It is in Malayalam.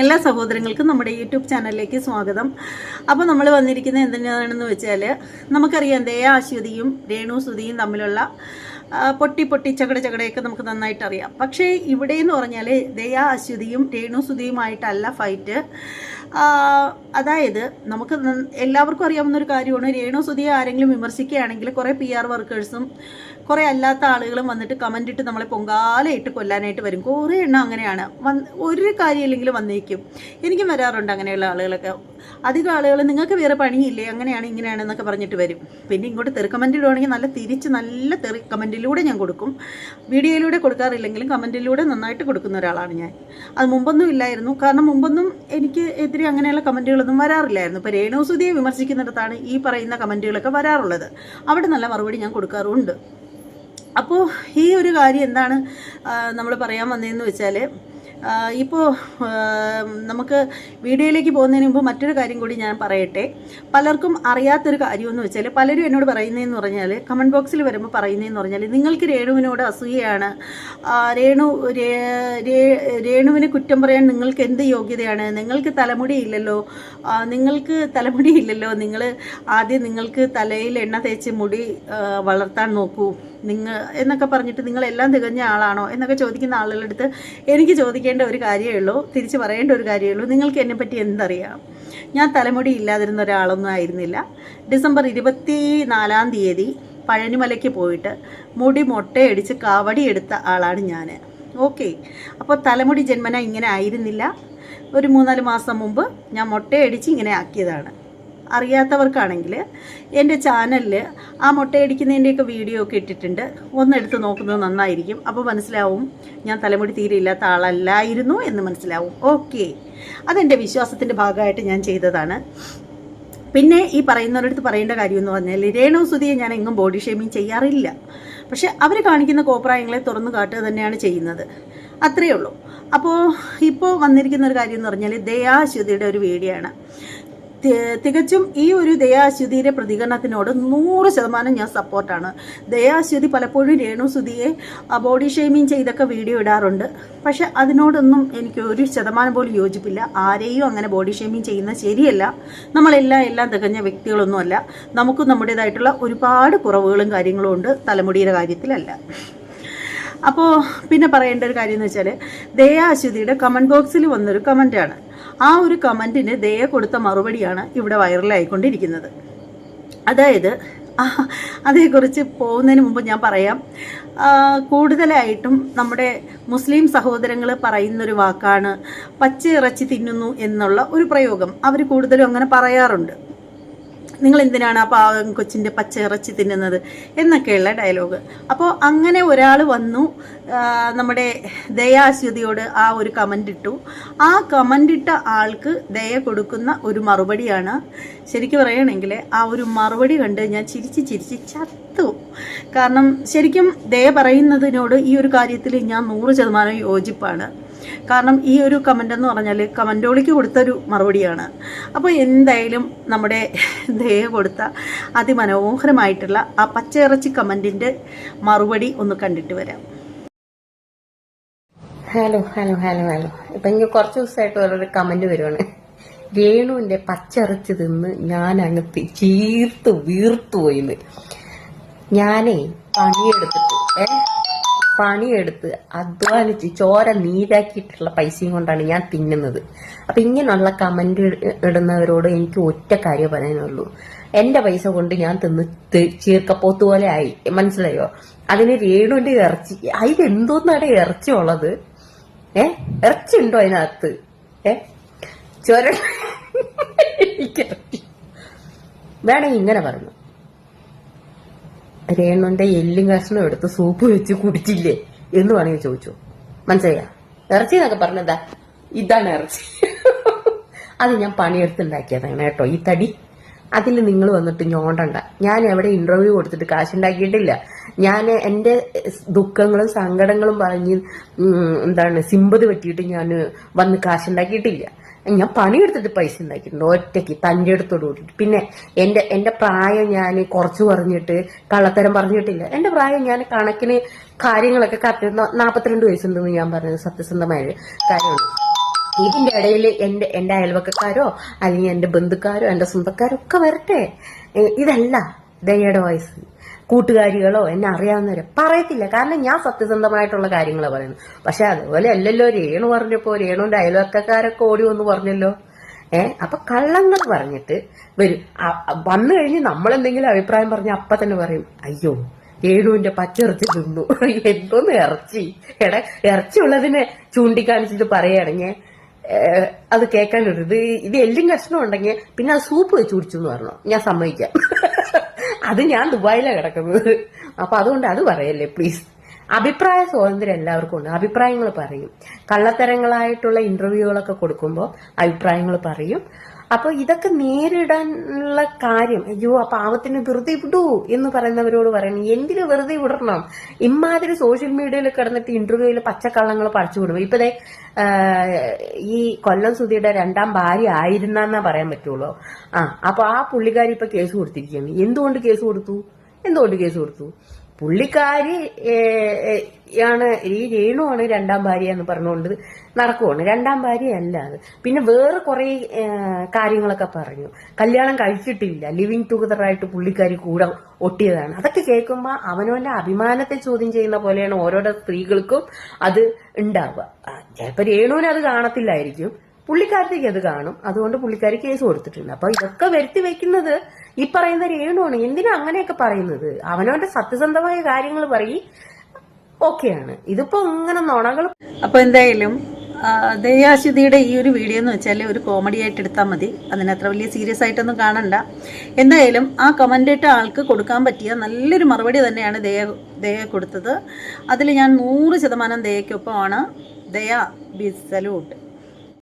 എല്ലാ സഹോദരങ്ങൾക്കും നമ്മുടെ യൂട്യൂബ് ചാനലിലേക്ക് സ്വാഗതം. അപ്പോൾ നമ്മൾ വന്നിരിക്കുന്നത് എന്തിനാണെന്ന് വെച്ചാൽ നമുക്കറിയാം ദയാ അശ്വതിയും രേണു സുതിയും തമ്മിലുള്ള പൊട്ടി പൊട്ടി ചകട ചകടയൊക്കെ നമുക്ക് നന്നായിട്ട് അറിയാം. പക്ഷേ ഇവിടെ എന്ന് പറഞ്ഞാൽ ദയാ അശ്വതിയും രേണുസുതിയുമായിട്ടല്ല ഫൈറ്റ്. അതായത് നമുക്ക് എല്ലാവർക്കും അറിയാവുന്ന ഒരു കാര്യമാണ് രേണു സുതിയെ ആരെങ്കിലും വിമർശിക്കുകയാണെങ്കിൽ കുറേ പി ആർ വർക്കേഴ്സും കുറേ അല്ലാത്ത ആളുകളും വന്നിട്ട് കമന്റ് ഇട്ട് നമ്മളെ പൊങ്കാലയിട്ട് കൊല്ലാനായിട്ട് വരും. കുറേ എണ്ണം അങ്ങനെയാണ്. വന്ന് ഒരു കാര്യമില്ലെങ്കിലും വന്നേക്കും. എനിക്കും വരാറുണ്ട് അങ്ങനെയുള്ള ആളുകളൊക്കെ. അധികം ആളുകൾ നിങ്ങൾക്ക് വേറെ പണിയില്ലേ? അങ്ങനെയാണ് ഇങ്ങനെയാണെന്നൊക്കെ പറഞ്ഞിട്ട് വരും. പിന്നെ ഇങ്ങോട്ട് തെറി കമന്റ് ഇടുവാണെങ്കിൽ നല്ല തിരിച്ച് നല്ല തെറി കമന്റിലൂടെ ഞാൻ കൊടുക്കും. വീഡിയോയിലൂടെ കൊടുക്കാറില്ലെങ്കിലും കമന്റിലൂടെ നന്നായിട്ട് കൊടുക്കുന്ന ഒരാളാണ് ഞാൻ. അത് മുമ്പൊന്നും ഇല്ലായിരുന്നു. കാരണം മുമ്പൊന്നും എനിക്ക് എതിരെ അങ്ങനെയുള്ള കമന്റുകളൊന്നും വരാറില്ലായിരുന്നു. ഇപ്പോൾ രേണുസുതിയെ വിമർശിക്കുന്നിടത്താണ് ഈ പറയുന്ന കമന്റുകളൊക്കെ വരാറുള്ളത്. അവിടെ നല്ല മറുപടി ഞാൻ കൊടുക്കാറുണ്ട് അപ്പോൾ ഈ ഒരു കാര്യം എന്താണ് നമ്മൾ പറയാൻ വന്നതെന്ന് വെച്ചാൽ ഇപ്പോൾ നമുക്ക് വീഡിയോയിലേക്ക് പോകുന്നതിന് മുമ്പ് മറ്റൊരു കാര്യം കൂടി ഞാൻ പറയട്ടെ. പലർക്കും അറിയാത്തൊരു കാര്യമെന്ന് വെച്ചാൽ പലരും എന്നോട് പറയുന്നതെന്ന് പറഞ്ഞാൽ കമന്റ് ബോക്സിൽ വരുമ്പോൾ പറയുന്നതെന്ന് പറഞ്ഞാൽ നിങ്ങൾക്ക് രേണുവിനോട് അസൂയയാണ്. രേണു രേണുവിന് കുറ്റം പറയാൻ നിങ്ങൾക്ക് എന്ത് യോഗ്യതയാണ്? നിങ്ങൾക്ക് തലമുടി ഇല്ലല്ലോ നിങ്ങൾക്ക് തലമുടി ഇല്ലല്ലോ നിങ്ങൾ ആദ്യം നിങ്ങൾക്ക് തലയിൽ എണ്ണ തേച്ച് മുടി വളർത്താൻ നോക്കൂ. നിങ്ങൾ എന്നൊക്കെ പറഞ്ഞിട്ട് നിങ്ങളെല്ലാം തികഞ്ഞ ആളാണോ എന്നൊക്കെ ചോദിക്കുന്ന ആളുകളുടെ അടുത്ത് എനിക്ക് ചോദിക്കേണ്ട ഒരു കാര്യമേ ഉള്ളൂ തിരിച്ച് പറയേണ്ട ഒരു കാര്യമേ ഉള്ളൂ. നിങ്ങൾക്ക് എന്നെപ്പറ്റി എന്തറിയാം? ഞാൻ തലമുടി ഇല്ലാതിരുന്ന ഒരാളൊന്നും ആയിരുന്നില്ല. ഡിസംബർ ഇരുപത്തി നാലാം തീയതി പഴനിമലയ്ക്ക് പോയിട്ട് മുടി മൊട്ടയടിച്ച് കാവടി എടുത്ത ആളാണ് ഞാൻ. ഓക്കെ. അപ്പോൾ തലമുടി ജന്മന ഇങ്ങനെ ആയിരുന്നില്ല. ഒരു മൂന്നാൽ മാസം മുമ്പ് ഞാൻ മൊട്ടയടിച്ച് ഇങ്ങനെ ആക്കിയതാണ്. അറിയാത്തവർക്കാണെങ്കിൽ എന്റെ ചാനലിൽ ആ മുട്ടയടിക്കുന്നതിന്റെയൊക്കെ വീഡിയോ ഒക്കെ ഇട്ടിട്ടുണ്ട്. ഒന്നെടുത്ത് നോക്കുന്നത് നന്നായിരിക്കും. അപ്പോൾ മനസ്സിലാവും ഞാൻ തലമുടി തീരെ ഇല്ലാത്ത ആളല്ലായിരുന്നു എന്ന് മനസ്സിലാവും. ഓക്കെ. അതെന്റെ വിശ്വാസത്തിന്റെ ഭാഗമായിട്ട് ഞാൻ ചെയ്തതാണ്. പിന്നെ ഈ പറയുന്നവരടുത്ത് പറയേണ്ട കാര്യം എന്ന് പറഞ്ഞാൽ രേണു സുധിയെ ഞാൻ എങ്ങും ബോഡി ഷേമിങ് ചെയ്യാറില്ല. പക്ഷെ അവർ കാണിക്കുന്ന കോപ്രായങ്ങളെ തുറന്നു കാട്ടുക തന്നെയാണ് ചെയ്യുന്നത്. അത്രയേ ഉള്ളൂ. അപ്പോൾ ഇപ്പോൾ വന്നിരിക്കുന്ന ഒരു കാര്യം എന്ന് പറഞ്ഞാൽ ദയാശുതിയുടെ ഒരു വീഡിയോ ആണ്. തികച്ചും ഈ ഒരു ദയാശ്വതിയുടെ പ്രതികരണത്തിനോട് നൂറ് ശതമാനം ഞാൻ സപ്പോർട്ടാണ്. ദയാശ്വതി പലപ്പോഴും രേണു സുധിയെ ബോഡി ഷെയ്മിങ് ചെയ്തൊക്കെ വീഡിയോ ഇടാറുണ്ട്. പക്ഷെ അതിനോടൊന്നും എനിക്ക് ഒരു ശതമാനം പോലും യോജിപ്പില്ല. ആരെയും അങ്ങനെ ബോഡി ഷെയ്മിങ് ചെയ്യുന്ന ശരിയല്ല. നമ്മളെല്ലാം എല്ലാം തികഞ്ഞ വ്യക്തികളൊന്നുമല്ല. നമുക്ക് നമ്മുടേതായിട്ടുള്ള ഒരുപാട് കുറവുകളും കാര്യങ്ങളും ഉണ്ട്. തലമുടിയുടെ കാര്യത്തിലല്ല. അപ്പോൾ പിന്നെ പറയേണ്ട ഒരു കാര്യം എന്ന് വെച്ചാൽ ദയാശ്വതിയുടെ കമന്റ് ബോക്സിൽ വന്നൊരു കമന്റാണ് ആ ഒരു കമന്റിന് ദയ കൊടുത്ത മറുപടിയാണ് ഇവിടെ വൈറലായിക്കൊണ്ടിരിക്കുന്നത്. അതായത് അതേക്കുറിച്ച് പോകുന്നതിന് മുമ്പ് ഞാൻ പറയാം. കൂടുതലായിട്ടും നമ്മുടെ മുസ്ലിം സഹോദരങ്ങൾ പറയുന്നൊരു വാക്കാണ് പച്ച ഇറച്ചി തിന്നുന്നു എന്നുള്ള ഒരു പ്രയോഗം. അവർ കൂടുതലും അങ്ങനെ പറയാറുണ്ട്. നിങ്ങൾ എന്തിനാണ് ആ പാവം കൊച്ചിന്റെ പച്ച ഇറച്ചി തിന്നുന്നത് എന്നൊക്കെയുള്ള ഡയലോഗ് അപ്പോൾ അങ്ങനെ ഒരാൾ വന്നു നമ്മുടെ ദയാശ്വതിയോട് ആ ഒരു കമന്റ് ഇട്ടു. ആ കമന്റ് ഇട്ട ആൾക്ക് ദയ കൊടുക്കുന്ന ഒരു മറുപടിയാണ്. ശരിക്കും പറയുകയാണെങ്കിൽ ആ ഒരു മറുപടി കണ്ട് ഞാൻ ചിരിച്ച് ചിരിച്ച് ചത്തു. കാരണം ശരിക്കും ദയ പറയുന്നതിനോട് ഈ ഒരു കാര്യത്തിൽ ഞാൻ നൂറ് ശതമാനം യോജിപ്പാണ്. കാരണം ഈ ഒരു കമന്റ് എന്ന് പറഞ്ഞാൽ കമന്റോളിക്ക് കൊടുത്തൊരു മറുപടിയാണ്. അപ്പോൾ എന്തായാലും നമ്മുടെ ദയ കൊടുത്ത അതിമനോഹരമായിട്ടുള്ള ആ പച്ചയിറച്ചി കമന്റിന്റെ മറുപടി ഒന്ന് കണ്ടിട്ട് വരാം. ഹലോ ഹലോ ഹലോ ഹലോ ഇപ്പം എനിക്ക് കുറച്ച് ദിവസമായിട്ട് വേറൊരു കമന്റ് വരുവാണ്. രേണുവിന്റെ പച്ചിറച്ചി തിന്ന് ഞാൻ അങ്ങ് ചീർത്ത് വീർത്തു പോയിന്ന്. ഞാനേ പണിയെടുത്തിട്ട് ഏ? പണിയെടുത്ത് അധ്വാനിച്ച് ചോര നീരാക്കിയിട്ടുള്ള പൈസയും കൊണ്ടാണ് ഞാൻ തിന്നുന്നത്. അപ്പൊ ഇങ്ങനെയുള്ള കമന്റ് ഇടുന്നവരോട് എനിക്ക് ഒറ്റ കാര്യം പറയാനുള്ളൂ. എന്റെ പൈസ കൊണ്ട് ഞാൻ തിന്ന് ചീർക്കപ്പോത്ത് പോലെ ആയി. മനസ്സിലായോ? അതിന് രേണുവിന്റെ ഇറച്ചി. അതിലെന്തോന്നാണ് ഇറച്ചി ഉള്ളത്? ഏ? ഇറച്ചി ഉണ്ടോ അതിനകത്ത്? ഏ? ചോര വേണേ ഇങ്ങനെ പറഞ്ഞു. രേണുന്റെ എല്ലും കഷ്ണം എടുത്ത് സൂപ്പ് വെച്ച് കുടിച്ചില്ലേ എന്ന് വേണമെങ്കിൽ ചോദിച്ചു. മനസ്സിലായ? ഇറച്ചി എന്നൊക്കെ പറഞ്ഞതാ ഇതാണ് ഇറച്ചി. അത് ഞാൻ പണിയെടുത്തുണ്ടാക്കിയതാണ് കേട്ടോ ഈ തടി. അതിൽ നിങ്ങൾ വന്നിട്ട് ഞോണ്ടണ്ട. ഞാൻ എവിടെ ഇന്റർവ്യൂ കൊടുത്തിട്ട് കാശുണ്ടാക്കിയിട്ടില്ല. ഞാൻ എന്റെ ദുഃഖങ്ങളും സങ്കടങ്ങളും പറഞ്ഞ് എന്താണ് സിമ്പതി പറ്റിയിട്ട് ഞാൻ വന്ന് കാശുണ്ടാക്കിയിട്ടില്ല. ഞാൻ പണിയെടുത്തിട്ട് പൈസ ഉണ്ടാക്കിയിട്ടുണ്ട് ഒറ്റയ്ക്ക് തന്റെ അടുത്തോട് കൂടിയിട്ട്. പിന്നെ എന്റെ എന്റെ പ്രായം ഞാൻ കുറച്ച് പറഞ്ഞിട്ട് കള്ളത്തരം പറഞ്ഞിട്ടില്ല. എന്റെ പ്രായം ഞാൻ കണക്കിന് കാര്യങ്ങളൊക്കെ കറക്റ്റ് നാൽപ്പത്തിരണ്ട് വയസ്സുണ്ടെന്ന് ഞാൻ പറഞ്ഞത് സത്യസന്ധമായ കാര്യമാണ്. ഇതിന്റെ ഇടയിൽ എന്റെ എന്റെ അയൽവക്കക്കാരോ അല്ലെങ്കിൽ എന്റെ ബന്ധുക്കാരോ എന്റെ സ്വന്തക്കാരോ ഒക്കെ വരട്ടെ. ഇതല്ല ദയയുടെ വയസ്സ്. കൂട്ടുകാരികളോ എന്നെ അറിയാവുന്നവരെ പറയത്തില്ല. കാരണം ഞാൻ സത്യസന്ധമായിട്ടുള്ള കാര്യങ്ങളാണ് പറയുന്നത്. പക്ഷെ അതുപോലെ അല്ലല്ലോ രേണു പറഞ്ഞപ്പോ രേണുവിന്റെ അയൽവക്കക്കാരൊക്കെ ഓടി വന്ന് പറഞ്ഞല്ലോ. ഏ? അപ്പൊ കള്ളങ്ങൾ പറഞ്ഞിട്ട് വരും. വന്നു കഴിഞ്ഞ് നമ്മൾ എന്തെങ്കിലും അഭിപ്രായം പറഞ്ഞ അപ്പൊ തന്നെ പറയും അയ്യോ രേണുവിന്റെ പച്ചിറച്ചി തിന്നു. എന്തോന്ന് ഇറച്ചി. എട ഇറച്ചി ഉള്ളതിനെ ചൂണ്ടിക്കാണിച്ചിട്ട് പറയുകയാണെങ്കിൽ അത് കേൾക്കാനൊരു ഇത് ഇത് എല്ലും കഷ്ണം ഉണ്ടെങ്കിൽ പിന്നെ അത് സൂപ്പ് വെച്ച് കുടിച്ചു എന്ന് പറഞ്ഞു. ഞാൻ സമ്മതിക്കാം. അത് ഞാൻ ദുബായിലാണ് കിടക്കുന്നത്. അപ്പൊ അതുകൊണ്ട് അത് പറയല്ലേ പ്ലീസ് അഭിപ്രായ സ്വാതന്ത്ര്യം എല്ലാവർക്കും ഉണ്ട്. അഭിപ്രായങ്ങൾ പറയും. കള്ളത്തരങ്ങളായിട്ടുള്ള ഇന്റർവ്യൂകളൊക്കെ കൊടുക്കുമ്പോൾ അഭിപ്രായങ്ങൾ പറയും. അപ്പൊ ഇതൊക്കെ നേരിടാനുള്ള കാര്യം. അയ്യോ ആ പാവത്തിന് വെറുതെ വിടൂ എന്ന് പറയുന്നവരോട് പറയണം. എന്തിനു വെറുതെ വിടണം? ഇമാതിരി സോഷ്യൽ മീഡിയയിൽ കിടന്നിട്ട് ഇന്റർവ്യൂവിൽ പച്ചക്കള്ളങ്ങൾ പറിച്ചു വിടും. ഇപ്പൊ ദേ, ഈ കൊല്ലം സുധിയുടെ രണ്ടാം ഭാര്യ ആയിരുന്നെന്നാ പറയാൻ പറ്റുള്ളൂ. ആ അപ്പൊ ആ പുള്ളിക്കാരി ഇപ്പൊ കേസ് കൊടുത്തിരിക്കുകയാണ്. എന്തുകൊണ്ട് കേസ് കൊടുത്തു? എന്തുകൊണ്ട് കേസ് കൊടുത്തു? പുള്ളിക്കാരി ആണ് ഈ രേണുവാണ് രണ്ടാം ഭാര്യ എന്ന് പറഞ്ഞുകൊണ്ട് നടക്കുവാണ്. രണ്ടാം ഭാര്യ അല്ല അത്. പിന്നെ വേറെ കുറെ കാര്യങ്ങളൊക്കെ പറഞ്ഞു. കല്യാണം കഴിച്ചിട്ടില്ല. ലിവിങ് ടുഗദർ ആയിട്ട് പുള്ളിക്കാരി കൂടെ ഒട്ടിയതാണ്. അതൊക്കെ കേൾക്കുമ്പോൾ അവനവന്റെ അഭിമാനത്തെ ചോദ്യം ചെയ്യുന്ന പോലെയാണ് ഓരോരോ സ്ത്രീകൾക്കും അത് ഉണ്ടാവുക. ചിലപ്പോൾ ചിലപ്പോ രേണുവിന് അത് കാണത്തില്ലായിരിക്കും. പുള്ളിക്കാരത്തേക്ക് അത് കാണും. അതുകൊണ്ട് പുള്ളിക്കാരി കേസ് കൊടുത്തിട്ടുണ്ട് അപ്പൊ ഇതൊക്കെ വരുത്തി വെക്കുന്നത് ഈ പറയുന്ന രേണുവാണ്. എന്തിനാ അങ്ങനെയൊക്കെ പറയുന്നത്? അവനവന്റെ സത്യസന്ധമായ കാര്യങ്ങൾ പറയും ഓക്കെയാണ് ഇതിപ്പോ ഇങ്ങനെ നുണകൾ അപ്പൊ എന്തായാലും ദയാശുദ്ധിയുടെ ഈ ഒരു വീഡിയോ എന്ന് വെച്ചാൽ ഒരു കോമഡി ആയിട്ട് എടുത്താൽ മതി. അതിനത്ര വലിയ സീരിയസ് ആയിട്ടൊന്നും കാണണ്ട. എന്തായാലും ആ കമന്റ് ഇട്ട ആൾക്ക് കൊടുക്കാൻ പറ്റിയ നല്ലൊരു മറുപടി തന്നെയാണ് ദയ ദയ കൊടുത്തത്. അതിൽ ഞാൻ നൂറ് ശതമാനം ദയക്കൊപ്പമാണ് ദയ ബി സല്യൂട്ട്.